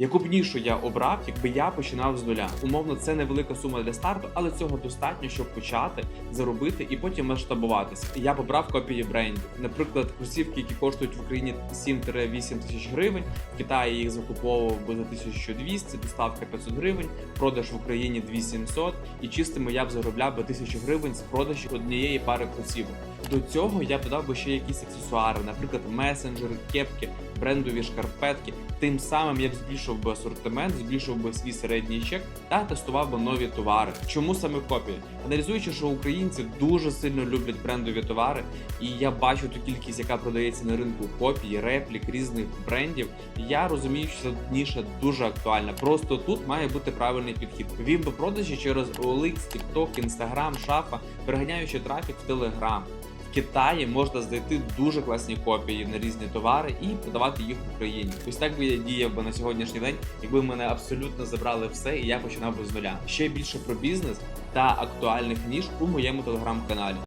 Яку б нішу я обрав, якби я починав з нуля. Умовно, це невелика сума для старту, але цього достатньо, щоб почати заробити і потім масштабуватися. Я б обрав копії брендів. Наприклад, кросівки, які коштують в Україні 7-8 тисяч гривень. В Китаї їх закуповував би за 1200, доставка 500 гривень, продаж в Україні 2700, і чистими я б заробляв би 1000 гривень з продажу однієї пари кросівок. До цього я додав би ще якісь аксесуари, наприклад, месенджери, кепки, брендові шкарпетки. Тим самим я б збільшив би асортимент, збільшив би свій середній чек та тестував би нові товари. Чому саме копії? Аналізуючи, що українці дуже сильно люблять брендові товари, і я бачу ту кількість, яка продається на ринку копій, реплік різних брендів. Я розумію, що ця ніша дуже актуальна. Просто тут має бути правильний підхід. Вів би продажі через OLX, TikTok, Instagram, шафа, переганяючи трафік в Telegram. Китаї можна знайти дуже класні копії на різні товари і продавати їх в Україні. Ось так би я діяв би на сьогоднішній день, якби мене абсолютно забрали все, і я починав би з нуля. Ще більше про бізнес та актуальних ніж у моєму телеграм-каналі.